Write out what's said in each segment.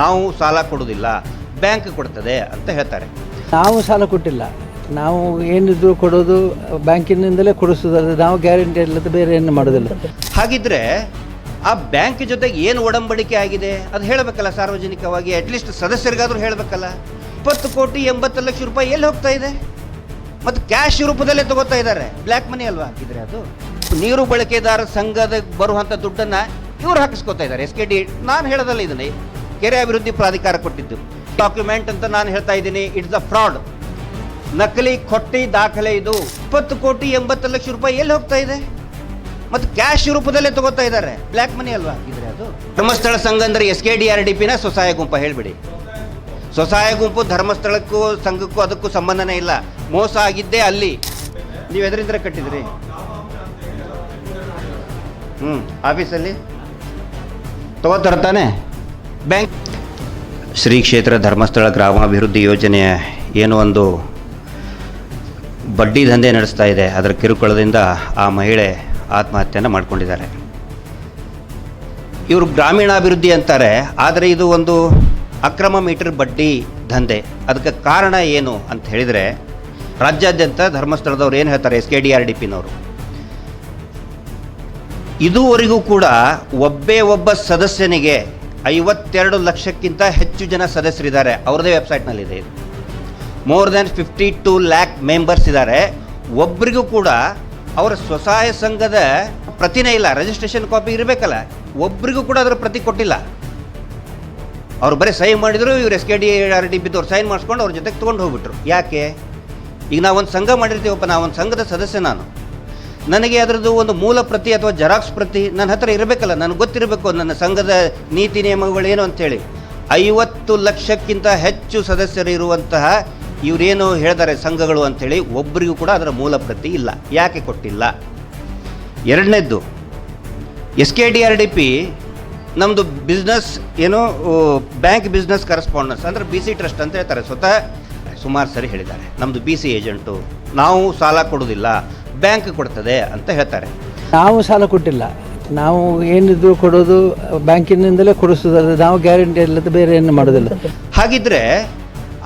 ನಾವು ಸಾಲ ಕೊಡೋದಿಲ್ಲ ಬ್ಯಾಂಕ್ ಕೊಡ್ತದೆ ಅಂತ ಹೇಳ್ತಾರೆ. ನಾವು ಸಾಲ ಕೊಟ್ಟಿಲ್ಲ. ನಾವು ಏನಿದ್ರು ಕೊಡೋದು ಬ್ಯಾಂಕಿನಿಂದಲೇ ಕೊಡಿಸೋದು ನಾವು ಗ್ಯಾರಂಟಿ ಇಲ್ಲದೆ ಬೇರೆ ಏನು ಮಾಡೋದಿಲ್ಲ. ಹಾಗಿದ್ರೆ ಆ ಬ್ಯಾಂಕ್ ಜೊತೆಗೆ ಏನು ಒಡಂಬಡಿಕೆ ಆಗಿದೆ? ಅದು ಹೇಳಬೇಕಲ್ಲ ಸಾರ್ವಜನಿಕವಾಗಿ ಅಟ್ಲೀಸ್ಟ್ ಸದಸ್ಯರಿಗಾದ್ರೂ ಹೇಳಬೇಕಲ್ಲ. ಇಪ್ಪತ್ತು ಕೋಟಿ ಎಂಬತ್ತು ಲಕ್ಷ ರೂಪಾಯಿ ಎಲ್ಲಿ ಹೋಗ್ತಾ ಇದೆ? ಮತ್ತು ಕ್ಯಾಶ್ ರೂಪದಲ್ಲೇ ತಗೋತಾ ಇದ್ದಾರೆ. ಬ್ಲ್ಯಾಕ್ ಮನಿ ಅಲ್ವಾ ಹಾಕಿದ್ರೆ ಅದು? ನೀರು ಬಳಕೆದಾರ ಸಂಘದ ಬರುವಂಥ ದುಡ್ಡನ್ನು ಇವರು ಹಾಕಿಸ್ಕೊತಾ ಇದ್ದಾರೆ. ಎಸ್ ಕೆ ಡಿ ನಾನು ಹೇಳೋದಲ್ಲ ಇದನ್ನೇ. ಕೆರೆ ಅಭಿವೃದ್ಧಿ ಪ್ರಾಧಿಕಾರ ಕೊಟ್ಟಿದ್ದು. ಡಾಕ್ಯುಮೆಂಟ್ ಅಂತ ನಾನು ಹೇಳ್ತಾ ಇದ್ದೀನಿ ಇಟ್ಸ್ ಅ ಫ್ರಾಡ್ ನಕಲಿ ಕೊಟ್ಟಿ ದಾಖಲೆ ಇದು. ಇಪ್ಪತ್ತು ಕೋಟಿ ಎಂಬತ್ತು ಲಕ್ಷ ರೂಪಾಯಿ ಎಲ್ಲಿ ಹೋಗ್ತಾ ಇದೆ? ಮತ್ತು ಕ್ಯಾಶ್ ರೂಪದಲ್ಲೇ ತಗೋತಾ ಇದ್ದಾರೆ. ಬ್ಲ್ಯಾಕ್ ಮನಿ ಅಲ್ವಾ ಇದ್ರೆ ಅದು? ಧರ್ಮಸ್ಥಳ ಸಂಘ ಅಂದ್ರೆ S K D R D ಪಿನ ಸ್ವಸಹಾಯ ಗುಂಪು ಹೇಳ್ಬಿಡಿ. ಸ್ವಸಹಾಯ ಗುಂಪು ಧರ್ಮಸ್ಥಳಕ್ಕೂ ಸಂಘಕ್ಕೂ ಅದಕ್ಕೂ ಸಂಬಂಧನೇ ಇಲ್ಲ. ಮೋಸ ಆಗಿದ್ದೇ ಅಲ್ಲಿ. ನೀವು ಎದರಿಂದ ಕಟ್ಟಿದ್ರಿ. ಹ್ಞೂ ಆಫೀಸಲ್ಲಿ ತಗೋತಾರ ತಾನೆ? ಬ್ಯಾಂಕ್. ಶ್ರೀ ಕ್ಷೇತ್ರ ಧರ್ಮಸ್ಥಳ ಗ್ರಾಮಾಭಿವೃದ್ಧಿ ಯೋಜನೆ ಏನು ಒಂದು ಬಡ್ಡಿ ದಂಧೆ ನಡೆಸ್ತಾ ಇದೆ. ಅದರ ಕಿರುಕುಳದಿಂದ ಆ ಮಹಿಳೆ ಆತ್ಮಹತ್ಯೆಯನ್ನು ಮಾಡಿಕೊಂಡಿದ್ದಾರೆ ಇವರು ಗ್ರಾಮೀಣಾಭಿವೃದ್ಧಿ ಅಂತಾರೆ, ಆದರೆ ಇದು ಒಂದು ಅಕ್ರಮ ಮೀಟರ್ ಬಡ್ಡಿ ದಂಧೆ. ಅದಕ್ಕೆ ಕಾರಣ ಏನು ಅಂತ ಹೇಳಿದರೆ, ರಾಜ್ಯಾದ್ಯಂತ ಧರ್ಮಸ್ಥಳದವ್ರು ಏನು ಹೇಳ್ತಾರೆ, S K D R D ಪಿನವರು? ಇದುವರೆಗೂ ಕೂಡ ಒಬ್ಬೇ ಒಬ್ಬ ಸದಸ್ಯನಿಗೆ ಐವತ್ತೆರಡು ಲಕ್ಷಕ್ಕಿಂತ ಹೆಚ್ಚು ಜನ ಸದಸ್ಯರಿದ್ದಾರೆ. ಅವ್ರದೇ ವೆಬ್ಸೈಟ್ನಲ್ಲಿದೆ ಇದು. More than fifty two lakh members ಇದ್ದಾರೆ. ಒಬ್ಬರಿಗೂ ಕೂಡ ಅವರ ಸ್ವಸಹಾಯ ಸಂಘದ ಪ್ರತಿನೇ ಇಲ್ಲ ರಿಜಿಸ್ಟ್ರೇಷನ್ ಕಾಪಿ ಇರಬೇಕಲ್ಲ ಒಬ್ಬರಿಗೂ ಕೂಡ ಅದರ ಪ್ರತಿ ಕೊಟ್ಟಿಲ್ಲ. ಅವ್ರು ಬರೀ ಸೈನ್ ಮಾಡಿದ್ರು, ಇವ್ರು S K D R D ಬಿದ್ದವ್ರು sign ಮಾಡಿಸ್ಕೊಂಡು ಅವ್ರ ಜೊತೆಗೆ ತೊಗೊಂಡು ಹೋಗ್ಬಿಟ್ರು. ಯಾಕೆ? ಈಗ ನಾವೊಂದು ಸಂಘ ಮಾಡಿರ್ತೀವಪ್ಪ, ನಾವೊಂದು ಸಂಘದ ಸದಸ್ಯ ನಾನು. ನನಗೆ ಅದರದ್ದು ಒಂದು ಮೂಲ ಪ್ರತಿ ಅಥವಾ ಜೆರಾಕ್ಸ್ ಪ್ರತಿ ನನ್ನ ಹತ್ರ ಇರಬೇಕಲ್ಲ, ನನಗೆ ಗೊತ್ತಿರಬೇಕು ನನ್ನ ಸಂಘದ ನೀತಿ ನಿಯಮಗಳು ಏನು ಅಂತೇಳಿ. ಐವತ್ತು ಲಕ್ಷಕ್ಕಿಂತ ಹೆಚ್ಚು ಸದಸ್ಯರು ಇರುವಂತಹ ಇವರೇನು ಹೇಳ್ತಾರೆ ಸಂಘಗಳು ಅಂಥೇಳಿ ಒಬ್ಬರಿಗೂ ಕೂಡ ಅದರ ಮೂಲ ಪ್ರತಿ ಇಲ್ಲ. ಯಾಕೆ ಕೊಟ್ಟಿಲ್ಲ? ಎರಡನೇದ್ದು, S K D R D P ನಮ್ಮದು ಬಿಸ್ನೆಸ್ ಏನು ಬ್ಯಾಂಕ್ ಬಿಸ್ನೆಸ್ ಕರೆಸ್ಪಾಂಡೆನ್ಸ್ ಅಂದರೆ ಬಿ ಸಿ ಟ್ರಸ್ಟ್ ಅಂತ ಹೇಳ್ತಾರೆ. ಸ್ವತಃ ಸುಮಾರು ಸರಿ ಹೇಳಿದ್ದಾರೆ. ನಮ್ಮದು ಬಿ ಸಿ ಏಜೆಂಟು ನಾವು ಸಾಲ ಕೊಡೋದಿಲ್ಲ ಬ್ಯಾಂಕ್ ಕೊಡ್ತದೆ ಅಂತ ಹೇಳ್ತಾರೆ. ನಾವು ಸಾಲ ಕೊಟ್ಟಿಲ್ಲ. ನಾವು ಏನಿದ್ರು ಕೊಡೋದು ಬ್ಯಾಂಕಿನಿಂದಲೇ ಕೊಡಿಸೋದು ನಾವು ಗ್ಯಾರಂಟಿ ಇಲ್ಲದ ಬೇರೆ ಏನು ಮಾಡೋದಿಲ್ಲ. ಹಾಗಿದ್ರೆ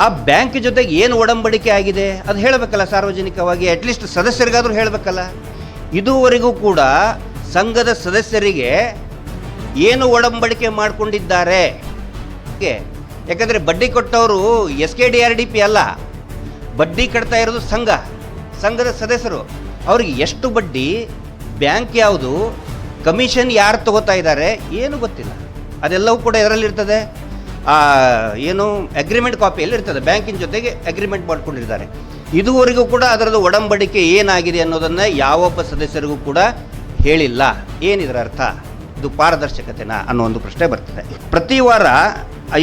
ಆ ಬ್ಯಾಂಕ್ ಜೊತೆಗೆ ಏನು ಒಡಂಬಡಿಕೆ ಆಗಿದೆ? ಅದು ಹೇಳಬೇಕಲ್ಲ ಸಾರ್ವಜನಿಕವಾಗಿ ಅಟ್ಲೀಸ್ಟ್ ಸದಸ್ಯರಿಗಾದರೂ ಹೇಳಬೇಕಲ್ಲ. ಇದುವರೆಗೂ ಕೂಡ ಸಂಘದ ಸದಸ್ಯರಿಗೆ ಏನು ಒಡಂಬಡಿಕೆ ಮಾಡಿಕೊಂಡಿದ್ದಾರೆ? ಯಾಕಂದರೆ ಬಡ್ಡಿ ಕೊಟ್ಟವರು S K D R D P ಅಲ್ಲ. ಬಡ್ಡಿ ಕಟ್ತಾ ಇರೋದು ಸಂಘ ಸಂಘದ ಸದಸ್ಯರು. ಅವ್ರಿಗೆ ಎಷ್ಟು ಬಡ್ಡಿ, ಬ್ಯಾಂಕ್ ಯಾವುದು, ಕಮಿಷನ್ ಯಾರು ತಗೋತಾ ಇದ್ದಾರೆ, ಏನು ಗೊತ್ತಿಲ್ಲ. ಅದೆಲ್ಲವೂ ಕೂಡ ಇದರಲ್ಲಿರ್ತದೆ ಏನು ಅಗ್ರಿಮೆಂಟ್ ಕಾಪಿಯಲ್ಲಿ ಇರ್ತದೆ. ಬ್ಯಾಂಕಿನ ಜೊತೆಗೆ ಅಗ್ರಿಮೆಂಟ್ ಮಾಡ್ಕೊಂಡಿರ್ತಾರೆ ಇದುವರೆಗೂ ಕೂಡ ಅದರದ್ದು ಒಡಂಬಡಿಕೆ ಏನಾಗಿದೆ ಅನ್ನೋದನ್ನು ಯಾವೊಬ್ಬ ಸದಸ್ಯರಿಗೂ ಕೂಡ ಹೇಳಿಲ್ಲ. ಏನಿದರ ಅರ್ಥ? ಇದು ಪಾರದರ್ಶಕತೆನಾ ಅನ್ನೋ ಒಂದು ಪ್ರಶ್ನೆ ಬರ್ತದೆ. ಪ್ರತಿ ವಾರ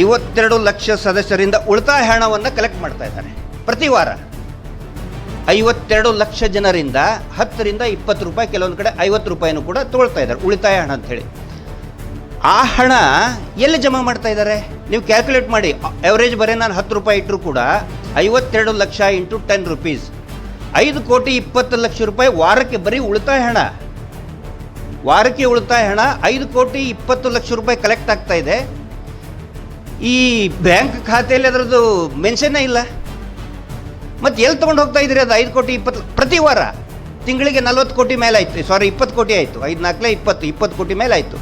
ಐವತ್ತೆರಡು ಲಕ್ಷ ಸದಸ್ಯರಿಂದ ಉಳಿತಾಯ ಹಣವನ್ನು ಕಲೆಕ್ಟ್ ಮಾಡ್ತಾ ಇದ್ದಾರೆ. ಪ್ರತಿ ವಾರ. ಐವತ್ತೆರಡು ಲಕ್ಷ ಜನರಿಂದ ಹತ್ತರಿಂದ ಇಪ್ಪತ್ತು ರೂಪಾಯಿ, ಕೆಲವೊಂದು ಕಡೆ ಐವತ್ತು ರೂಪಾಯಿನೂ ಕೂಡ ತಗೊಳ್ತಾ ಇದ್ದಾರೆ. ಉಳಿತಾಯ ಹಣ ಅಂತ ಹೇಳಿ. ಆ ಹಣ ಎಲ್ಲಿ ಜಮಾ ಮಾಡ್ತಾ ಇದ್ದಾರೆ? ನೀವು ಕ್ಯಾಲ್ಕುಲೇಟ್ ಮಾಡಿ. ಎವರೇಜ್ ಬರೀ ನಾನು ಹತ್ತು ರೂಪಾಯಿ ಇಟ್ಟರು ಕೂಡ ಐವತ್ತೆರಡು ಲಕ್ಷ ಇಂಟು ಟೆನ್ ರುಪೀಸ್ ಐದು ಕೋಟಿ ಇಪ್ಪತ್ತು ಲಕ್ಷ ರೂಪಾಯಿ ವಾರಕ್ಕೆ ಬರೀ ಉಳಿತಾಯ ಹಣ. ವಾರಕ್ಕೆ ಉಳಿತಾಯ ಹಣ ಐದು ಕೋಟಿ ಇಪ್ಪತ್ತು ಲಕ್ಷ ರೂಪಾಯಿ ಕಲೆಕ್ಟ್ ಆಗ್ತಾ ಇದೆ. ಈ ಬ್ಯಾಂಕ್ ಖಾತೆಯಲ್ಲಿ ಅದರದ್ದು ಮೆನ್ಷನ್ನೇ ಇಲ್ಲ. ಮತ್ತೆ ಎಲ್ಲಿ ತೊಗೊಂಡು ಹೋಗ್ತಾ ಇದ್ದೀರಿ? ಅದು ಐದು ಕೋಟಿ ಇಪ್ಪತ್ತು ಪ್ರತಿ ವಾರ? ತಿಂಗಳಿಗೆ ನಲ್ವತ್ತು ಕೋಟಿ ಮೇಲೆ ಆಯಿತು ಸಾರಿ ಇಪ್ಪತ್ತು ಕೋಟಿ ಆಯಿತು. ಐದು ನಾಲ್ಕಲೇ ಇಪ್ಪತ್ತು. ಇಪ್ಪತ್ತು ಕೋಟಿ ಮೇಲೆ ಆಯಿತು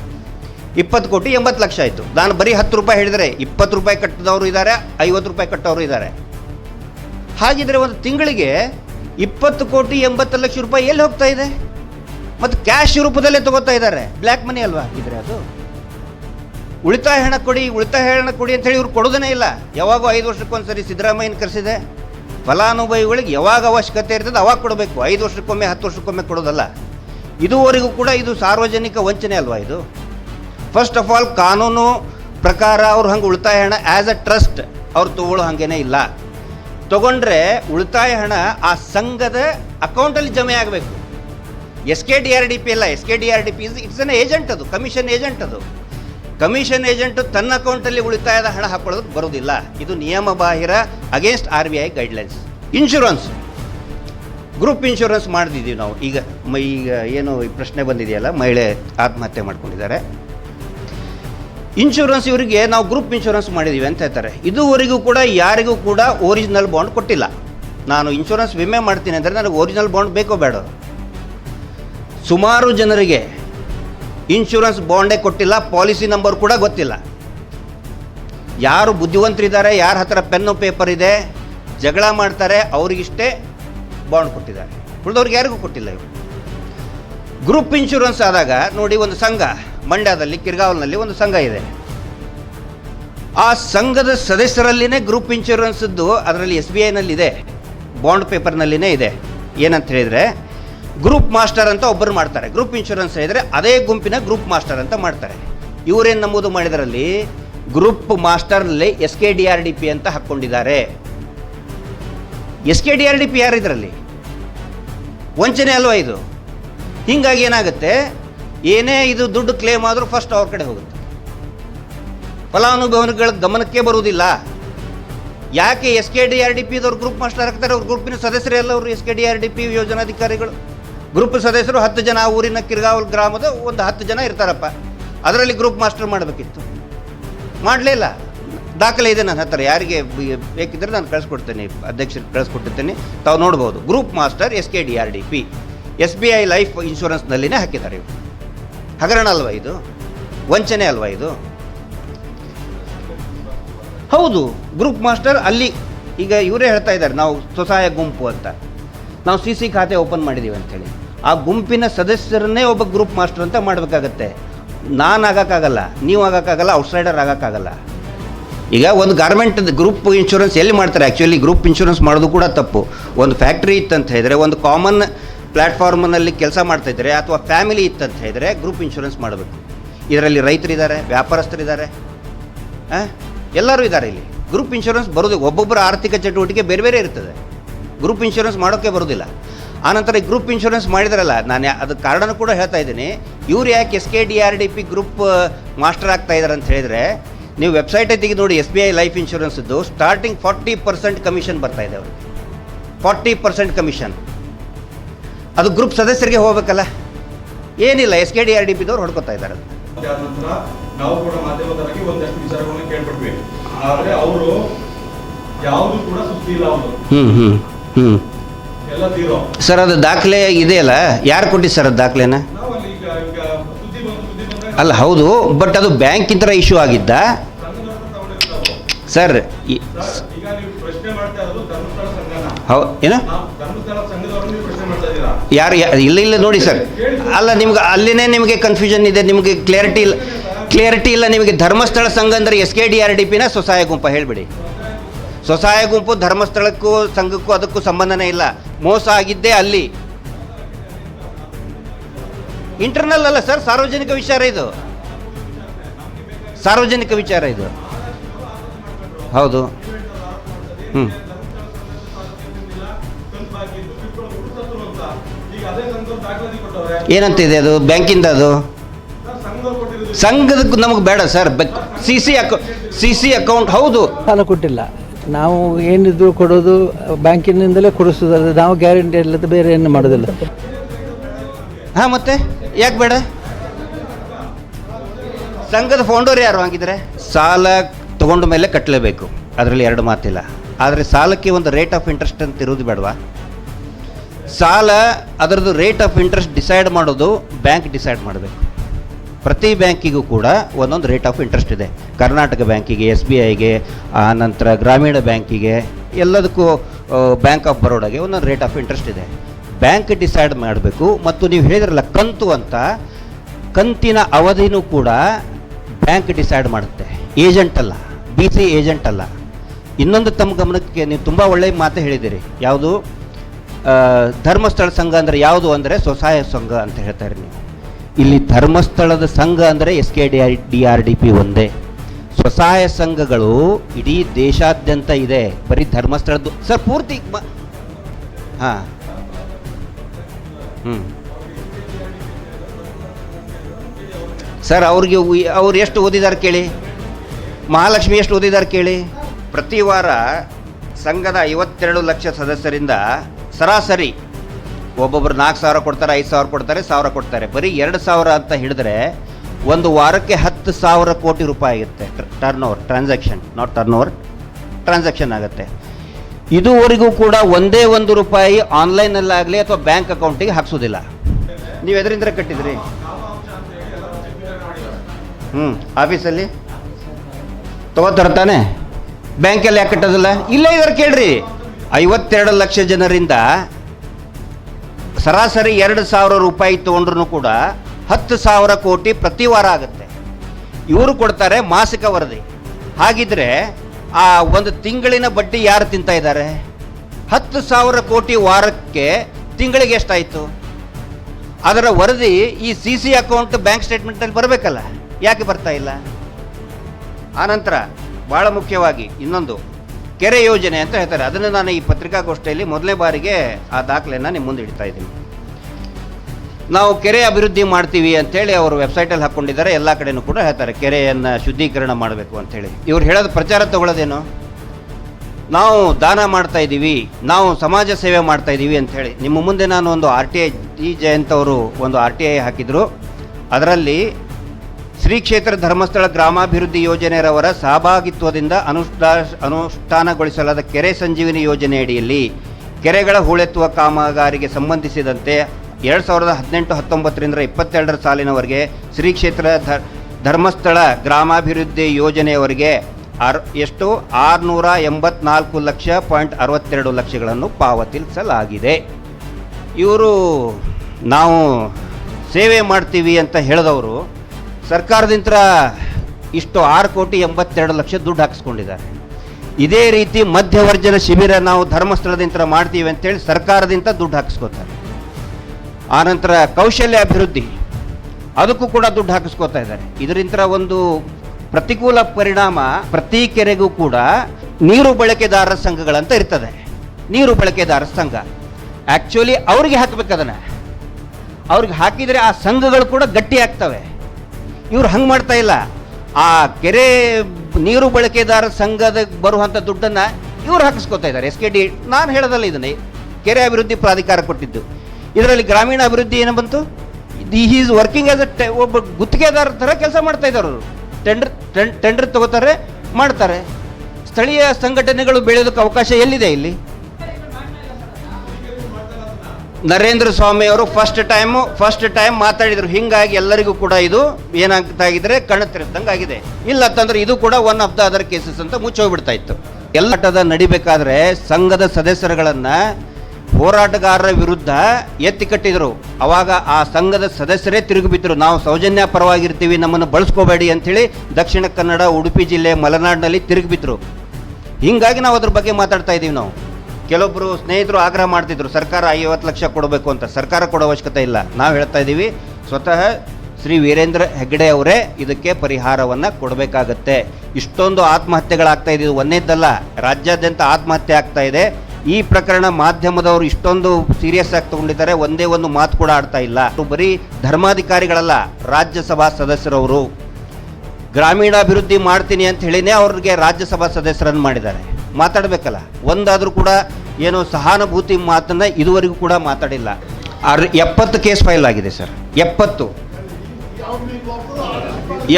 ಇಪ್ಪತ್ತು ಕೋಟಿ ಎಂಬತ್ತು ಲಕ್ಷ ಆಯಿತು. ನಾನು ಬರೀ ಹತ್ತು ರೂಪಾಯಿ ಹೇಳಿದರೆ ಇಪ್ಪತ್ತು ರೂಪಾಯಿ ಕಟ್ಟಿದವರು ಇದ್ದಾರೆ ಐವತ್ತು ರೂಪಾಯಿ ಕಟ್ಟೋರು ಇದ್ದಾರೆ ಹಾಗಿದ್ರೆ ಒಂದು ತಿಂಗಳಿಗೆ ಇಪ್ಪತ್ತು ಕೋಟಿ ಎಂಬತ್ತು ಲಕ್ಷ ರೂಪಾಯಿ ಎಲ್ಲಿ ಹೋಗ್ತಾ ಇದೆ? ಮತ್ತು ಕ್ಯಾಶ್ ರೂಪದಲ್ಲೇ ತಗೋತಾ ಇದ್ದಾರೆ ಬ್ಲ್ಯಾಕ್ ಮನಿ ಅಲ್ವಾ ಇದ್ರೆ ಅದು? ಉಳಿತಾಯ ಹಣ ಕೊಡಿ, ಉಳಿತಾಯ ಹಣ ಕೊಡಿ ಅಂತ ಹೇಳಿ ಇವ್ರು ಕೊಡೋದೇ ಇಲ್ಲ. ಯಾವಾಗೋ ಐದು ವರ್ಷಕ್ಕೊಂದ್ಸರಿ ಸಿದ್ದರಾಮಯ್ಯನ ಕರೆಸಿದೆ. ಫಲಾನುಭವಿಗಳಿಗೆ ಯಾವಾಗ ಅವಶ್ಯಕತೆ ಇರ್ತದೆ ಅವಾಗ ಕೊಡಬೇಕು. ಐದು ವರ್ಷಕ್ಕೊಮ್ಮೆ, ಹತ್ತು ವರ್ಷಕ್ಕೊಮ್ಮೆ ಕೊಡೋದಲ್ಲ. ಇದುವರೆಗೂ ಕೂಡ ಇದು ಸಾರ್ವಜನಿಕ ವಂಚನೆ ಅಲ್ವಾ ಇದು? ಫಸ್ಟ್ ಆಫ್ ಆಲ್ ಕಾನೂನು ಪ್ರಕಾರ ಅವ್ರು ಹಂಗೆ ಉಳಿತಾಯ ಹಣ ಆ್ಯಸ್ ಅ ಟ್ರಸ್ಟ್ ಅವ್ರು ತಗೊಳ್ಳೋ ಹಾಗೇನೇ ಇಲ್ಲ. ತಗೊಂಡ್ರೆ ಉಳಿತಾಯ ಹಣ ಆ ಸಂಘದ ಅಕೌಂಟಲ್ಲಿ ಜಮೆ ಆಗಬೇಕು. S K D R D P ಅಲ್ಲ S K D R D P it's an agent ಅದು ಕಮಿಷನ್ ಏಜೆಂಟ್ ಅದು. ಕಮಿಷನ್ ಏಜೆಂಟ್ ತನ್ನ ಅಕೌಂಟಲ್ಲಿ ಉಳಿತಾಯದ ಹಣ ಹಾಕೊಳ್ಳೋದಕ್ಕೆ ಬರೋದಿಲ್ಲ ಇದು ನಿಯಮ ಬಾಹಿರ against R B I guidelines insurance group insurance ಮಾಡಿದೀವಿ ನಾವು. ಈಗ ಈಗ ಏನು ಈ ಪ್ರಶ್ನೆ ಬಂದಿದೆಯಲ್ಲ, ಮಹಿಳೆ ಆತ್ಮಹತ್ಯೆ ಮಾಡ್ಕೊಂಡಿದ್ದಾರೆ. ಇನ್ಶೂರೆನ್ಸ್ ಇವರಿಗೆ ನಾವು ಗ್ರೂಪ್ ಇನ್ಶೂರೆನ್ಸ್ ಮಾಡಿದ್ದೀವಿ ಅಂತ ಹೇಳ್ತಾರೆ. ಇದುವರೆಗೂ ಕೂಡ ಯಾರಿಗೂ ಕೂಡ ಒರಿಜಿನಲ್ ಬಾಂಡ್ ಕೊಟ್ಟಿಲ್ಲ. ನಾನು ಇನ್ಶೂರೆನ್ಸ್ ವಿಮೆ ಮಾಡ್ತೀನಿ ಅಂದರೆ ನನಗೆ ಒರಿಜಿನಲ್ ಬಾಂಡ್ ಬೇಕೋ ಬೇಡ ಸುಮಾರು ಜನರಿಗೆ ಇನ್ಶೂರೆನ್ಸ್ ಬಾಂಡೇ ಕೊಟ್ಟಿಲ್ಲ ಪಾಲಿಸಿ ನಂಬರ್ ಕೂಡ ಗೊತ್ತಿಲ್ಲ. ಯಾರು ಬುದ್ಧಿವಂತರಿದ್ದಾರೆ, ಯಾರ ಹತ್ರ ಪೆನ್ನು ಪೇಪರ್ ಇದೆ, ಜಗಳ ಮಾಡ್ತಾರೆ, ಅವರಿಗಿಷ್ಟೇ ಬಾಂಡ್ ಕೊಟ್ಟಿದ್ದಾರೆ. ಉಳಿದವ್ರಿಗೆ ಯಾರಿಗೂ ಕೊಟ್ಟಿಲ್ಲ ಇವರು. ಗ್ರೂಪ್ ಇನ್ಶೂರೆನ್ಸ್ ಆದಾಗ, ನೋಡಿ ಒಂದು ಸಂಘ, ಮಂಡ್ಯದಲ್ಲಿ, ಕಿರ್ಗಾವಲ್ನಲ್ಲಿ ಒಂದು ಸಂಘ ಇದೆ. ಆ ಸಂಘದ ಸದಸ್ಯರಲ್ಲಿನೇ ಗ್ರೂಪ್ ಇನ್ಶೂರೆನ್ಸ್ದು ಅದರಲ್ಲಿ ಎಸ್ ಬಿ ಐನಲ್ಲಿದೆ ಬಾಂಡ್ ಪೇಪರ್ನಲ್ಲಿನೇ ಇದೆ. ಏನಂತ ಹೇಳಿದರೆ ಗ್ರೂಪ್ ಮಾಸ್ಟರ್ ಅಂತ ಒಬ್ಬರು ಮಾಡ್ತಾರೆ. ಗ್ರೂಪ್ ಇನ್ಶೂರೆನ್ಸ್ ಹೇಳಿದರೆ ಅದೇ ಗುಂಪಿನ ಗ್ರೂಪ್ ಮಾಸ್ಟರ್ ಅಂತ ಮಾಡ್ತಾರೆ. ಇವರೇನು ನಮೂದು ಮಾಡಿದರಲ್ಲಿ? Group ಮಾಸ್ಟರ್ನಲ್ಲಿ S K D R D P ಅಂತ ಹಾಕ್ಕೊಂಡಿದ್ದಾರೆ. S K D R D P ಯಾರು ಇದರಲ್ಲಿ? ವಂಚನೆ ಅಲ್ವಾ ಇದು? ಹೀಗಾಗಿ ಏನಾಗುತ್ತೆ? ಏನೇ ಇದು ದುಡ್ಡು ಕ್ಲೇಮ್ ಆದರೂ ಫಸ್ಟ್ ಅವ್ರ ಕಡೆ ಹೋಗುತ್ತೆ. ಫಲಾನುಭವಿಗಳ ಗಮನಕ್ಕೆ ಬರುವುದಿಲ್ಲ. ಯಾಕೆ S K D R D P ದವ್ರು ಗ್ರೂಪ್ ಮಾಸ್ಟರ್ ಹಾಕ್ತಾರೆ? ಅವ್ರ ಗ್ರೂಪಿನ ಸದಸ್ಯರೇ ಅಲ್ಲ ಅವರು S K D R D P ಯೋಜನಾಧಿಕಾರಿಗಳು. Group ಸದಸ್ಯರು ಹತ್ತು ಜನ ಊರಿನ ಕಿರ್ಗಾವಲ್ ಗ್ರಾಮದ ಒಂದು ಹತ್ತು ಜನ ಇರ್ತಾರಪ್ಪ. ಅದರಲ್ಲಿ ಗ್ರೂಪ್ ಮಾಸ್ಟರ್ ಮಾಡಬೇಕಿತ್ತು. ಮಾಡಲೇ ಇಲ್ಲ. ದಾಖಲೆ ಇದೆ ನನ್ನ ಹತ್ತಿರ ಯಾರಿಗೆ ಬೇಕಿದ್ದರೆ ನಾನು ಕಳಿಸ್ಕೊಡ್ತೇನೆ, ಅಧ್ಯಕ್ಷರಿಗೆ ಕಳಿಸ್ಕೊಡ್ತೇನೆ ತಾವು ನೋಡ್ಬೋದು. Group master S K D R D P. S B I life ಇನ್ಶೂರೆನ್ಸ್ನಲ್ಲಿನೇ ಹಾಕಿದ್ದಾರೆ ಇವರು. ಹಗರಣ ಅಲ್ವಾ ಇದು? ವಂಚನೆ ಅಲ್ವಾ ಇದು? ಹೌದು. ಗ್ರೂಪ್ ಮಾಸ್ಟರ್ ಅಲ್ಲಿ ಈಗ ಇವರೇ ಹೇಳ್ತಾ ಇದ್ದಾರೆ. ನಾವು ಸ್ವಸಹಾಯ ಗುಂಪು ಅಂತ. ನಾವು ಸಿ ಸಿ ಖಾತೆ ಓಪನ್ ಮಾಡಿದ್ದೀವಿ ಅಂಥೇಳಿ. ಆ ಗುಂಪಿನ ಸದಸ್ಯರನ್ನೇ ಒಬ್ಬ ಗ್ರೂಪ್ ಮಾಸ್ಟರ್ ಅಂತ ಮಾಡಬೇಕಾಗತ್ತೆ. ನಾನು ಆಗೋಕ್ಕಾಗಲ್ಲ, ನೀವು ಆಗೋಕ್ಕಾಗಲ್ಲ ಔಟ್ಸೈಡರ್ ಆಗೋಕ್ಕಾಗಲ್ಲ. ಈಗ ಒಂದು ಗಾರ್ಮೆಂಟ್ ಗ್ರೂಪ್ ಇನ್ಶೂರೆನ್ಸ್ ಎಲ್ಲಿ ಮಾಡ್ತಾರೆ? ಆ್ಯಕ್ಚುಲಿ ಗ್ರೂಪ್ ಇನ್ಶೂರೆನ್ಸ್ ಮಾಡೋದು ಕೂಡ ತಪ್ಪು. ಒಂದು ಫ್ಯಾಕ್ಟ್ರಿ ಇತ್ತಂತ ಹೇಳಿದರೆ, ಒಂದು ಕಾಮನ್ ಪ್ಲ್ಯಾಟ್ಫಾರ್ಮ್ನಲ್ಲಿ ಕೆಲಸ ಮಾಡ್ತಾಯಿದ್ರೆ ಅಥವಾ ಫ್ಯಾಮಿಲಿ ಇತ್ತಂತ ಹೇಳಿದರೆ ಗ್ರೂಪ್ ಇನ್ಶೂರೆನ್ಸ್ ಮಾಡಬೇಕು. ಇದರಲ್ಲಿ ರೈತರಿದ್ದಾರೆ ವ್ಯಾಪಾರಸ್ಥರಿದ್ದಾರೆ? ಎಲ್ಲರೂ ಇದ್ದಾರೆ ಇಲ್ಲಿ. ಗ್ರೂಪ್ ಇನ್ಶೂರೆನ್ಸ್ ಬರೋದು ಒಬ್ಬೊಬ್ಬರ ಆರ್ಥಿಕ ಚಟುವಟಿಕೆ ಬೇರೆ ಬೇರೆ ಇರ್ತದೆ. ಗ್ರೂಪ್ ಇನ್ಶೂರೆನ್ಸ್ ಮಾಡೋಕ್ಕೆ ಬರೋದಿಲ್ಲ. ಆನಂತರ ಈ ಗ್ರೂಪ್ ಇನ್ಶೂರೆನ್ಸ್ ಮಾಡಿದ್ರಲ್ಲ ನಾನು ಅದಕ್ಕೆ ಕಾರಣ ಕೂಡ ಹೇಳ್ತಾ ಇದ್ದೀನಿ. ಇವ್ರು ಯಾಕೆ S K D R D P group master ಆಗ್ತಾ ಇದ್ದಾರೆ ಅಂತ ಹೇಳಿದ್ರೆ ನೀವು ವೆಬ್ಸೈಟೇ ತೆಗೆದು ನೋಡಿ ಎಸ್ ಬಿ ಐ ಲೈಫ್ ಇನ್ಶೂರೆನ್ಸ್ದು ಸ್ಟಾರ್ಟಿಂಗ್ ಫಾರ್ಟಿ ಪರ್ಸೆಂಟ್ ಕಮಿಷನ್ ಬರ್ತಾ ಇದೆ ಅವ್ರಿಗೆ. ಫಾರ್ಟಿ ಪರ್ಸೆಂಟ್ ಕಮಿಷನ್ ಅದು ಗ್ರೂಪ್ ಸದಸ್ಯರಿಗೆ ಹೋಗಬೇಕಲ್ಲ. ಏನಿಲ್ಲ S K D R D ಪಿದವ್ರು ಹೊಡ್ಕೊತಾ ಇದ್ದಾರೆ. ಆದ ನಂತರ ನಾವು ಕೂಡ ಮಾಧ್ಯಮದವರಾಗಿ ಒಂದಷ್ಟು ವಿಚಾರಗಳನ್ನ ಕೇಳ್ಪಟ್ವಿ ಆದ್ರೆ ಅವರು ಯಾವುದು ಕೂಡ ಸುದ್ದಿ ಇಲ್ಲ ಅವರು. ಹ್ಞೂ ಹ್ಞೂ ಹ್ಞೂ ಸರ್ ಅದು ದಾಖಲೆ ಇದೆಯಲ್ಲ? ಯಾರು ಕೊಟ್ಟಿ ಸರ್ ಅದು ದಾಖಲೆನ? ಅಲ್ಲಿ ಹೌದು ಬಟ್ ಅದು ಬ್ಯಾಂಕ್ ಥರ ಇಶ್ಯೂ ಆಗಿದ್ದ? ಸರ್ ಹೌ ಏನು? ಯಾರು ಇಲ್ಲ ಇಲ್ಲ ನೋಡಿ ಸರ್. ಅಲ್ಲ ನಿಮ್ಗೆ ಅಲ್ಲಿನೇ ನಿಮಗೆ ಕನ್ಫ್ಯೂಷನ್ ಇದೆ ನಿಮಗೆ ಕ್ಲಿಯರಿಟಿ ಇಲ್ಲ ಕ್ಲಿಯರಿಟಿ ಇಲ್ಲ ನಿಮಗೆ ಧರ್ಮಸ್ಥಳ ಸಂಘ ಅಂದರೆ S K D R D ಪಿನ ಸ್ವಸಹಾಯ ಗುಂಪು ಹೇಳಿಬಿಡಿ. ಸ್ವಸಹಾಯ ಗುಂಪು ಧರ್ಮಸ್ಥಳಕ್ಕೂ ಸಂಘಕ್ಕೂ ಅದಕ್ಕೂ ಸಂಬಂಧನೇ ಇಲ್ಲ. ಮೋಸ ಆಗಿದ್ದೇ ಅಲ್ಲಿ. ಇಂಟರ್ನಲ್ ಅಲ್ಲ ಸರ್ ಸಾರ್ವಜನಿಕ ವಿಚಾರ ಇದು. ಸಾರ್ವಜನಿಕ ವಿಚಾರ ಇದು. ಹೌದು. ಹ್ಞೂ ಏನಂತಿದೆ ಅದು? ಬ್ಯಾಂಕಿಂದ ಅದು? ಸಂಘದ ನಮಗೆ ಬೇಡ ಸರ್ ಸಿ ಸಿ ಅಕೌ ಸಿ ಸಿ ಅಕೌಂಟ್ ಹೌದು. ಸಾಲ ಕೊಟ್ಟಿಲ್ಲ. ನಾವು ಏನಿದ್ರು ಕೊಡೋದು ಬ್ಯಾಂಕಿನಿಂದಲೇ ಕೊಡಿಸೋದು ನಾವು ಗ್ಯಾರಂಟಿ ಇಲ್ಲದ ಬೇರೆ ಏನು ಮಾಡೋದಿಲ್ಲ. ಹಾಂ ಮತ್ತೆ? ಯಾಕೆ ಬೇಡ? ಸಂಘದ ಫೌಂಡರ್ ಯಾರು ಹಾಗಿದ್ರೆ? ಸಾಲ ತಗೊಂಡ ಮೇಲೆ ಕಟ್ಟಲೇಬೇಕು. ಅದರಲ್ಲಿ ಎರಡು ಮಾತಿಲ್ಲ. ಆದರೆ ಸಾಲಕ್ಕೆ ಒಂದು ರೇಟ್ ಆಫ್ ಇಂಟ್ರೆಸ್ಟ್ ಅಂತ ಇರೋದು ಬೇಡವಾ? ಸಾಲ ಅದರದ್ದು ರೇಟ್ ಆಫ್ ಇಂಟ್ರೆಸ್ಟ್ ಡಿಸೈಡ್ ಮಾಡೋದು ಬ್ಯಾಂಕ್ ಡಿಸೈಡ್ ಮಾಡಬೇಕು. ಪ್ರತಿ ಬ್ಯಾಂಕಿಗೂ ಕೂಡ ಒಂದೊಂದು ರೇಟ್ ಆಫ್ ಇಂಟ್ರೆಸ್ಟ್ ಇದೆ. ಕರ್ನಾಟಕ ಬ್ಯಾಂಕಿಗೆ, ಎಸ್ ಬಿ ಐಗೆ ಆನಂತರ ಗ್ರಾಮೀಣ ಬ್ಯಾಂಕಿಗೆ, ಎಲ್ಲದಕ್ಕೂ ಬ್ಯಾಂಕ್ ಆಫ್ ಬರೋಡಾಗೆ ಒಂದೊಂದು ರೇಟ್ ಆಫ್ ಇಂಟ್ರೆಸ್ಟ್ ಇದೆ. ಬ್ಯಾಂಕ್ ಡಿಸೈಡ್ ಮಾಡಬೇಕು ಮತ್ತು ನೀವು ಹೇಳಿದ್ರಲ್ಲ ಕಂತು ಅಂತ, ಕಂತಿನ ಅವಧಿನೂ ಕೂಡ ಬ್ಯಾಂಕ್ ಡಿಸೈಡ್ ಮಾಡುತ್ತೆ. ಏಜೆಂಟ್ ಅಲ್ಲ ಬಿ ಸಿ ಏಜೆಂಟ್ ಅಲ್ಲ. ಇನ್ನೊಂದು ತಮ್ಮ ಗಮನಕ್ಕೆ ನೀವು ತುಂಬ ಒಳ್ಳೆಯ ಮಾತು ಹೇಳಿದ್ದೀರಿ. ಯಾವುದು? ಧರ್ಮಸ್ಥಳ ಸಂಘ ಅಂದರೆ ಯಾವುದು ಅಂದರೆ ಸ್ವಸಹಾಯ ಸಂಘ ಅಂತ ಹೇಳ್ತಾರೆ ನೀವು. ಇಲ್ಲಿ ಧರ್ಮಸ್ಥಳದ ಸಂಘ ಅಂದರೆ S K D R D R D P ಒಂದೇ. ಸ್ವಸಹಾಯ ಸಂಘಗಳು ಇಡೀ ದೇಶಾದ್ಯಂತ ಇದೆ. ಬರೀ ಧರ್ಮಸ್ಥಳದ್ದು. ಸರ್, ಪೂರ್ತಿ ಹಾಂ. ಹ್ಞೂ ಸರ್, ಅವ್ರಿಗೆ ಅವ್ರು ಎಷ್ಟು ಓದಿದ್ದಾರೆ ಕೇಳಿ? ಮಹಾಲಕ್ಷ್ಮಿ ಎಷ್ಟು ಓದಿದ್ದಾರೆ ಕೇಳಿ? ಪ್ರತಿ ವಾರ ಸಂಘದ ಐವತ್ತೆರಡು ಲಕ್ಷ ಸದಸ್ಯರಿಂದ ಸರಾಸರಿ ಒಬ್ಬೊಬ್ಬರು ನಾಲ್ಕು ಸಾವಿರ ಕೊಡ್ತಾರೆ, ಐದು ಸಾವಿರ ಕೊಡ್ತಾರೆ ಸಾವಿರ ಕೊಡ್ತಾರೆ. ಬರೀ ಎರಡು ಸಾವಿರ ಅಂತ ಹಿಡಿದ್ರೆ ಒಂದು ವಾರಕ್ಕೆ ಹತ್ತು ಸಾವಿರ ಕೋಟಿ ರೂಪಾಯಿ ಆಗುತ್ತೆ. Turnover transaction not turnover transaction ಆಗುತ್ತೆ. ಇದುವರೆಗೂ ಕೂಡ ಒಂದೇ ಒಂದು ರೂಪಾಯಿ ಆನ್ಲೈನಲ್ಲಾಗಲಿ ಅಥವಾ ಬ್ಯಾಂಕ್ ಅಕೌಂಟಿಗೆ ಹಾಕ್ಸೋದಿಲ್ಲ ನೀವು ಎದರಿಂದ ಕಟ್ಟಿದ್ರಿ? ಹ್ಞೂ ಆಫೀಸಲ್ಲಿ ತಗೋತಾರ ತಾನೆ? ಬ್ಯಾಂಕಲ್ಲಿ ಯಾಕೆ ಕಟ್ಟೋದಿಲ್ಲ? ಇಲ್ಲೇ ಇದಾರೆ ಕೇಳ್ರಿ. ಐವತ್ತೆರಡು ಲಕ್ಷ ಜನರಿಂದ ಸರಾಸರಿ ಎರಡು ಸಾವಿರ ರೂಪಾಯಿ ತೊಗೊಂಡ್ರು ಕೂಡ ಹತ್ತು ಸಾವಿರ ಕೋಟಿ ಪ್ರತಿ ವಾರ ಆಗುತ್ತೆ. ಇವರು ಕೊಡ್ತಾರೆ ಮಾಸಿಕ ವರದಿ. ಹಾಗಿದ್ರೆ ಆ ಒಂದು ತಿಂಗಳಿನ ಬಡ್ಡಿ ಯಾರು ತಿಂತಾ ಇದ್ದಾರೆ? ಹತ್ತು ಸಾವಿರ ಕೋಟಿ ವಾರಕ್ಕೆ ತಿಂಗಳಿಗೆ ಎಷ್ಟಾಯಿತು? ಅದರ ವರದಿ ಈ ಸಿ ಸಿ ಅಕೌಂಟ್ ಬ್ಯಾಂಕ್ ಸ್ಟೇಟ್ಮೆಂಟಲ್ಲಿ ಬರಬೇಕಲ್ಲ? ಯಾಕೆ ಬರ್ತಾ ಇಲ್ಲ? ಆನಂತರ ಭಾಳ ಮುಖ್ಯವಾಗಿ ಇನ್ನೊಂದು ಕೆರೆ ಯೋಜನೆ ಅಂತ ಹೇಳ್ತಾರೆ. ಅದನ್ನು ನಾನು ಈ ಪತ್ರಿಕಾಗೋಷ್ಠಿಯಲ್ಲಿ ಮೊದಲೇ ಬಾರಿಗೆ ಆ ದಾಖಲೆಯನ್ನು ನಿಮ್ಮ ಮುಂದೆ ಇಡ್ತಾ ಇದ್ದೀನಿ. ನಾವು ಕೆರೆ ಅಭಿವೃದ್ಧಿ ಮಾಡ್ತೀವಿ ಅಂತೇಳಿ ಅವರು ವೆಬ್ಸೈಟಲ್ಲಿ ಹಾಕ್ಕೊಂಡಿದ್ದಾರೆ ಎಲ್ಲ ಕಡೆಯೂ ಕೂಡ ಹೇಳ್ತಾರೆ, ಕೆರೆಯನ್ನು ಶುದ್ಧೀಕರಣ ಮಾಡಬೇಕು ಅಂತೇಳಿ. ಇವ್ರು ಹೇಳೋದು ಪ್ರಚಾರ ತಗೊಳ್ಳೋದೇನು? ನಾವು ದಾನ ಮಾಡ್ತಾ ಇದ್ದೀವಿ, ನಾವು ಸಮಾಜ ಸೇವೆ ಮಾಡ್ತಾ ಇದ್ದೀವಿ ಅಂಥೇಳಿ ನಿಮ್ಮ ಮುಂದೆ ನಾನು ಒಂದು R T I, T Jayant ಅವರು ಒಂದು ಆರ್ ಟಿ ಐ ಹಾಕಿದರು. ಅದರಲ್ಲಿ ಶ್ರೀ ಕ್ಷೇತ್ರ ಧರ್ಮಸ್ಥಳ ಗ್ರಾಮಾಭಿವೃದ್ಧಿ ಯೋಜನೆಯವರ ಸಹಭಾಗಿತ್ವದಿಂದ ಅನುಷ್ಠಾ, ಅನುಷ್ಠಾನಗೊಳಿಸಲಾದ ಕೆರೆ ಸಂಜೀವಿನಿ ಯೋಜನೆಯಡಿಯಲ್ಲಿ ಕೆರೆಗಳ ಹೂಳೆತ್ತುವ ಕಾಮಗಾರಿಗೆ ಸಂಬಂಧಿಸಿದಂತೆ ಎರಡು ಸಾವಿರದ ಹದಿನೆಂಟು ಹತ್ತೊಂಬತ್ತರಿಂದ ಇಪ್ಪತ್ತೆರಡರ ಸಾಲಿನವರೆಗೆ ಶ್ರೀ ಕ್ಷೇತ್ರ ಧರ್ಮಸ್ಥಳ ಗ್ರಾಮಾಭಿವೃದ್ಧಿ ಯೋಜನೆಯವರಿಗೆ ಅರ್ ಎಷ್ಟು? ಆರುನೂರ ಎಂಬತ್ನಾಲ್ಕು ಲಕ್ಷ ಪಾಯಿಂಟ್ ಅರವತ್ತೆರಡು ಲಕ್ಷಗಳನ್ನು ಪಾವತಿಸಲಾಗಿದೆ. ಇವರು ನಾವು ಸೇವೆ ಮಾಡ್ತೀವಿ ಅಂತ ಹೇಳಿದವರು ಸರ್ಕಾರದಿಂದ ಇಷ್ಟು ಆರು ಕೋಟಿ ಎಂಬತ್ತೆರಡು ಲಕ್ಷ ದುಡ್ಡು ಹಾಕಿಸ್ಕೊಂಡಿದ್ದಾರೆ. ಇದೇ ರೀತಿ ಮಧ್ಯವರ್ಜನ ಶಿಬಿರ ನಾವು ಧರ್ಮಸ್ಥಳದಿಂದ ಮಾಡ್ತೀವಿ ಅಂತೇಳಿ ಸರ್ಕಾರದಿಂದ ದುಡ್ಡು ಹಾಕಿಸ್ಕೋತಾರೆ. ಆನಂತರ ಕೌಶಲ್ಯ ಅಭಿವೃದ್ಧಿ, ಅದಕ್ಕೂ ಕೂಡ ದುಡ್ಡು ಹಾಕಿಸ್ಕೋತಾ ಇದ್ದಾರೆ. ಇದರಿಂದ ಒಂದು ಪ್ರತಿಕೂಲ ಪರಿಣಾಮ ಪ್ರತಿ ಕೆರೆಗೂ ಕೂಡ ನೀರು ಬಳಕೆದಾರರ ಸಂಘಗಳಂತ ಇರ್ತದೆ. ನೀರು ಬಳಕೆದಾರರ ಸಂಘ. ಆ್ಯಕ್ಚುಲಿ ಅವ್ರಿಗೆ ಹಾಕ್ಬೇಕು ಅದನ್ನು. ಅವ್ರಿಗೆ ಹಾಕಿದರೆ ಆ ಸಂಘಗಳು ಕೂಡ ಗಟ್ಟಿ ಆಗ್ತವೆ. ಇವ್ರು ಹಂಗೆ ಮಾಡ್ತಾ ಇಲ್ಲ. ಆ ಕೆರೆ ನೀರು ಬಳಕೆದಾರ ಸಂಘದ ಬರುವಂಥ ದುಡ್ಡನ್ನು ಇವ್ರು ಹಾಕಿಸ್ಕೊತಾ ಇದ್ದಾರೆ. ಎಸ್ ಕೆ ಡಿ ನಾನು ಹೇಳೋದಲ್ಲ ಇದನ್ನೇ. ಕೆರೆ ಅಭಿವೃದ್ಧಿ ಪ್ರಾಧಿಕಾರ ಕೊಟ್ಟಿದ್ದು. ಇದರಲ್ಲಿ ಗ್ರಾಮೀಣ ಅಭಿವೃದ್ಧಿ ಏನು ಬಂತು? ಈಸ್ ವರ್ಕಿಂಗ್ ಆಸ್ ಅ ಒಬ್ಬ ಗುತ್ತಿಗೆದಾರ ಥರ ಕೆಲಸ ಮಾಡ್ತಾ ಇದ್ದಾರೆ ಅವರು. ಟೆಂಡರ್ ಟೆಂಡರ್ ತಗೋತಾರೆ, ಮಾಡ್ತಾರೆ. ಸ್ಥಳೀಯ ಸಂಘಟನೆಗಳು ಬೆಳೆಯೋದಕ್ಕೆ ಅವಕಾಶ ಎಲ್ಲಿದೆ ಇಲ್ಲಿ? ನರೇಂದ್ರ ಸ್ವಾಮಿ ಅವರು ಫಸ್ಟ್ ಟೈಮು ಫಸ್ಟ್ ಟೈಮ್ ಮಾತಾಡಿದ್ರು. ಹಿಂಗಾಗಿ ಎಲ್ಲರಿಗೂ ಕೂಡ ಇದು ಏನಾಗ್ತಾ ಇದ್ರೆ ಕಣ್ಣು ತೆರೆದಂಗೆ ಆಗಿದೆ ಇಲ್ಲ ಅಂತಂದ್ರೆ ಇದು ಕೂಡ one of the other cases ಅಂತ ಮುಚ್ಚೋಗ್ಬಿಡ್ತಾ ಇತ್ತು ಎಲ್ಲ ಆಟದ ನಡಿಬೇಕಾದ್ರೆ ಸಂಘದ ಸದಸ್ಯರುಗಳನ್ನು ಹೋರಾಟಗಾರರ ವಿರುದ್ಧ ಎತ್ತಿ ಕಟ್ಟಿದ್ರು. ಅವಾಗ ಆ ಸಂಘದ ಸದಸ್ಯರೇ ತಿರುಗಿ ಬಿದ್ದರು ನಾವು ಸೌಜನ್ಯ ಪರವಾಗಿರ್ತೀವಿ, ನಮ್ಮನ್ನು ಬಳಸ್ಕೋಬೇಡಿ ಅಂಥೇಳಿ ದಕ್ಷಿಣ ಕನ್ನಡ, ಉಡುಪಿ ಜಿಲ್ಲೆ, ಮಲೆನಾಡಿನಲ್ಲಿ ತಿರುಗಿ ಬಿದ್ದರು ಹಿಂಗಾಗಿ ನಾವು ಅದ್ರ ಬಗ್ಗೆ ಮಾತಾಡ್ತಾ ಇದ್ದೀವಿ ನಾವು. ಕೆಲವೊಬ್ಬರು ಸ್ನೇಹಿತರು ಆಗ್ರಹ ಮಾಡ್ತಿದ್ರು, ಸರ್ಕಾರ ಐವತ್ತು ಲಕ್ಷ ಕೊಡಬೇಕು ಅಂತ. ಸರ್ಕಾರ ಕೊಡೋ ಅವಶ್ಯಕತೆ ಇಲ್ಲ. ನಾವು ಹೇಳ್ತಾ ಇದ್ದೀವಿ ಸ್ವತಃ ಶ್ರೀ ವೀರೇಂದ್ರ ಹೆಗ್ಗಡೆ ಅವರೇ ಇದಕ್ಕೆ ಪರಿಹಾರವನ್ನು ಕೊಡಬೇಕಾಗತ್ತೆ. ಇಷ್ಟೊಂದು ಆತ್ಮಹತ್ಯೆಗಳಾಗ್ತಾ ಇದೆ. ಇದು ಒಂದೇದ್ದಲ್ಲ, ರಾಜ್ಯಾದ್ಯಂತ ಆತ್ಮಹತ್ಯೆ ಆಗ್ತಾ ಇದೆ. ಈ ಪ್ರಕರಣ ಮಾಧ್ಯಮದವರು ಇಷ್ಟೊಂದು ಸೀರಿಯಸ್ ಆಗಿ ತಗೊಂಡಿದ್ದಾರೆ. ಒಂದೇ ಒಂದು ಮಾತು ಕೂಡ ಆಡ್ತಾ ಇಲ್ಲ. ಬರೀ ಧರ್ಮಾಧಿಕಾರಿಗಳಲ್ಲ, ರಾಜ್ಯಸಭಾ ಸದಸ್ಯರವರು. ಗ್ರಾಮೀಣಾಭಿವೃದ್ಧಿ ಮಾಡ್ತೀನಿ ಅಂತ ಹೇಳಿನೇ ಅವ್ರಿಗೆ ರಾಜ್ಯಸಭಾ ಸದಸ್ಯರನ್ನು ಮಾಡಿದ್ದಾರೆ. ಮಾತಾಡಬೇಕಲ್ಲ. ಒಂದಾದರೂ ಕೂಡ ಏನು ಸಹಾನುಭೂತಿ ಮಾತನ್ನು ಇದುವರೆಗೂ ಕೂಡ ಮಾತಾಡಿಲ್ಲ. ಆರ್ ಎಪ್ಪತ್ತು ಕೇಸ್ ಫೈಲ್ ಆಗಿದೆ ಸರ್. ಎಪ್ಪತ್ತು.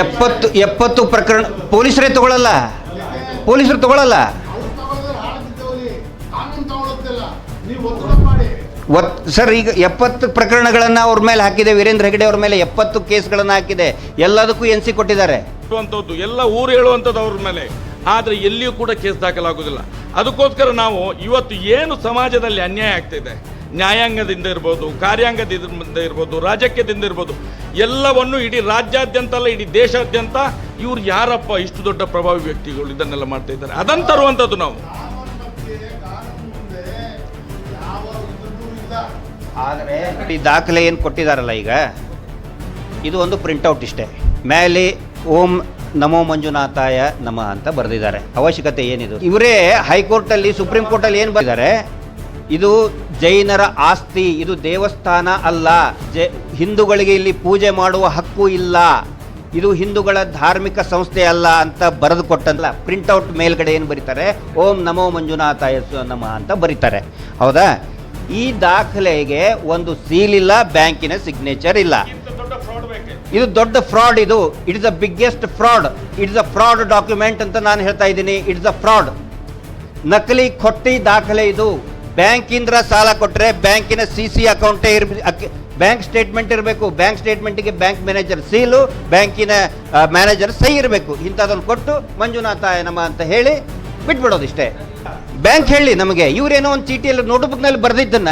ಎಪ್ಪತ್ತು ಎಪ್ಪತ್ತು ಪ್ರಕರಣ ಪೊಲೀಸರೇ ತಗೊಳ್ಳಲ್ಲ ಪೊಲೀಸರು ತಗೊಳ್ಳಲ್ಲ ಒತ್ ಸರ್ ಈಗ ಎಪ್ಪತ್ತು ಪ್ರಕರಣಗಳನ್ನು ಅವ್ರ ಮೇಲೆ ಹಾಕಿದೆ, ವೀರೇಂದ್ರ ಹೆಗಡೆ ಅವ್ರ ಮೇಲೆ ಎಪ್ಪತ್ತು ಕೇಸ್ಗಳನ್ನು ಹಾಕಿದೆ. ಎಲ್ಲದಕ್ಕೂ ಎನ್ ಸಿ ಕೊಟ್ಟಿದ್ದಾರೆ ಎಲ್ಲ ಊರು ಹೇಳುವಂಥದ್ದು ಅವ್ರ ಮೇಲೆ. ಆದರೆ ಎಲ್ಲಿಯೂ ಕೂಡ ಕೇಸ್ ದಾಖಲಾಗುವುದಿಲ್ಲ. ಅದಕ್ಕೋಸ್ಕರ ನಾವು ಇವತ್ತು ಏನು ಸಮಾಜದಲ್ಲಿ ಅನ್ಯಾಯ ಆಗ್ತಿದೆ, ನ್ಯಾಯಾಂಗದಿಂದ ಇರ್ಬೋದು, ಕಾರ್ಯಾಂಗದಿಂದ ಇರ್ಬೋದು, ರಾಜಕೀಯದಿಂದ ಇರ್ಬೋದು, ಎಲ್ಲವನ್ನು ಇಡೀ ರಾಜ್ಯಾದ್ಯಂತ ಅಲ್ಲ, ಇಡೀ ದೇಶಾದ್ಯಂತ ಇವ್ರು ಯಾರಪ್ಪ ಇಷ್ಟು ದೊಡ್ಡ ಪ್ರಭಾವಿ ವ್ಯಕ್ತಿಗಳು ಇದನ್ನೆಲ್ಲ ಮಾಡ್ತಾ ಇದ್ದಾರೆ? ಅದನ್ನು ತರುವಂಥದ್ದು ನಾವು. ಆದರೆ ಈ ದಾಖಲೆ ಏನು ಕೊಟ್ಟಿದ್ದಾರಲ್ಲ ಈಗ? ಇದು ಒಂದು ಪ್ರಿಂಟೌಟ್ ಇಷ್ಟೇ. ಮೇಲೆ ಓಂ ನಮೋ ಮಂಜುನಾಥಾಯ ನಮ ಅಂತ ಬರೆದಿದ್ದಾರೆ. ಅವಶ್ಯಕತೆ ಏನಿದು? ಇವರೇ ಹೈಕೋರ್ಟಲ್ಲಿ, ಸುಪ್ರೀಂ ಕೋರ್ಟಲ್ಲಿ ಏನು ಬರೆದಿದ್ದಾರೆ? ಇದು ಜೈನರ ಆಸ್ತಿ, ಇದು ದೇವಸ್ಥಾನ ಅಲ್ಲ. ಜ, ಹಿಂದೂಗಳಿಗೆ ಇಲ್ಲಿ ಪೂಜೆ ಮಾಡುವ ಹಕ್ಕು ಇಲ್ಲ. ಇದು ಹಿಂದೂಗಳ ಧಾರ್ಮಿಕ ಸಂಸ್ಥೆ ಅಲ್ಲ ಅಂತ ಬರೆದು ಕೊಟ್ಟಲ್ಲ ಪ್ರಿಂಟೌಟ್ ಮೇಲ್ಗಡೆ ಏನು ಬರೀತಾರೆ? ಓಂ ನಮೋ ಮಂಜುನಾಥಾಯ ನಮಃ ಅಂತ ಬರೀತಾರೆ. ಹೌದಾ? ಈ ದಾಖಲೆಗೆ ಒಂದು ಸೀಲ್ ಇಲ್ಲ, ಬ್ಯಾಂಕಿನ ಸಿಗ್ನೇಚರ್ ಇಲ್ಲ. ಇಂಥ ದೊಡ್ಡ ಫ್ರಾಡ್ ಇದು. ದೊಡ್ಡ ಫ್ರಾಡ್ ಇದು it's the biggest fraud it's a fraud document ಅಂತ ನಾನು ಹೇಳ್ತಾ ಇದ್ದೀನಿ. ಇಟ್ಸ್ ಅ ಫ್ರಾಡ್ ನಕಲಿ, ಕೊಟ್ಟಿ ದಾಖಲೆ ಇದು. ಬ್ಯಾಂಕಿಂದ ಸಾಲ ಕೊಟ್ಟರೆ ಬ್ಯಾಂಕಿನ ಸಿ ಸಿ ಅಕೌಂಟೇ ಇರ್ ಬ್ಯಾಂಕ್ ಸ್ಟೇಟ್ಮೆಂಟ್ ಇರಬೇಕು. ಬ್ಯಾಂಕ್ ಸ್ಟೇಟ್ಮೆಂಟಿಗೆ ಬ್ಯಾಂಕ್ ಮ್ಯಾನೇಜರ್ ಸೀಲು, ಬ್ಯಾಂಕಿನ ಮ್ಯಾನೇಜರ್ ಸಹಿ ಇರಬೇಕು. ಇಂಥದನ್ನು ಕೊಟ್ಟು ಮಂಜುನಾಥ ನಮ ಅಂತ ಹೇಳಿ ಬಿಟ್ಬಿಡೋದು ಇಷ್ಟೇ ಬ್ಯಾಂಕ್ ಹೇಳಿ ನಮಗೆ, ಇವರೇನೋ ಒಂದು ಚೀಟಿಯಲ್ಲಿ ನೋಟ್ಬುಕ್ನಲ್ಲಿ ಬರೆದಿದ್ದನ್ನ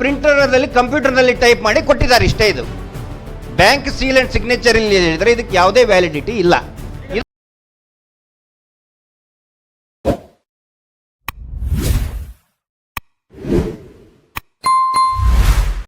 ಪ್ರಿಂಟರ್ನಲ್ಲಿ ಕಂಪ್ಯೂಟರ್ನಲ್ಲಿ ಟೈಪ್ ಮಾಡಿ ಕೊಟ್ಟಿದ್ದಾರೆ. ಇಷ್ಟೇ ಇದು. ಬ್ಯಾಂಕ್ ಸೀಲ್ ಅಂಡ್ ಸಿಗ್ನೇಚರ್ ಇಲ್ಲಿ ಹೇಳಿದ್ರೆ ಇದಕ್ಕೆ ಯಾವುದೇ ವ್ಯಾಲಿಡಿಟಿ ಇಲ್ಲ.